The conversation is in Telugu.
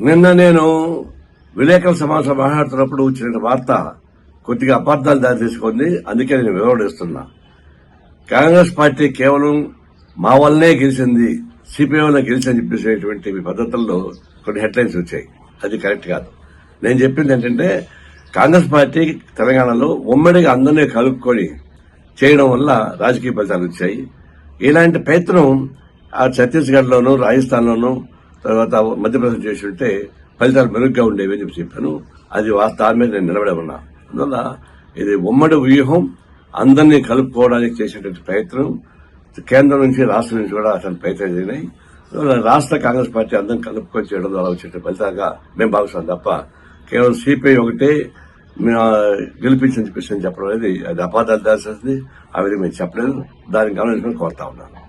నిన్న నేను విలేకరుల సమావేశం మాట్లాడుతున్నప్పుడు వచ్చిన వార్త కొద్దిగా అపార్థాలు దారి తీసుకుంది అందుకే నేను వివరణిస్తున్నా. కాంగ్రెస్ పార్టీ కేవలం మా వల్లనే గెలిచింది సిపిఐ వల్ల గెలిచిందని చెప్పేసేటువంటి పద్ధతుల్లో కొన్ని హెడ్లైన్స్ వచ్చాయి. అది కరెక్ట్ కాదు. నేను చెప్పింది ఏంటంటే కాంగ్రెస్ పార్టీ తెలంగాణలో ఉమ్మడిగా అందరినీ కలుపుకొని చేయడం వల్ల రాజకీయ ఫలితాలు వచ్చాయి. ఇలాంటి ప్రయత్నం ఆ ఛత్తీస్గఢ్ రాజస్థాన్లోనూ తర్వాత మధ్యప్రదేశ్ చేసి ఉంటే ఫలితాలు మెరుగ్గా ఉండేవి అని చెప్పి చెప్పాను. అది వా- దాని మీద నేను నిలబడే ఉన్నా. అందువల్ల ఇది ఉమ్మడి వ్యూహం అందరినీ కలుపుకోవడానికి చేసేటువంటి ప్రయత్నం కేంద్రం నుంచి రాష్ట్రం నుంచి కూడా అతని ప్రయత్నం జరిగినాయి. రాష్ట్ర కాంగ్రెస్ పార్టీ అందరం కలుపుకొని చేయడం ద్వారా వచ్చే ఫలితంగా మేము భావిస్తాం తప్ప కేవలం సిపిఐ ఒకటే గెలిపించని చెప్పేసి చెప్పడం అనేది అది అపార్థాలు దాల్సింది ఆ విధంగా మేము చెప్పలేదు. దానికి గమనించుకొని కోరుతా ఉన్నాను.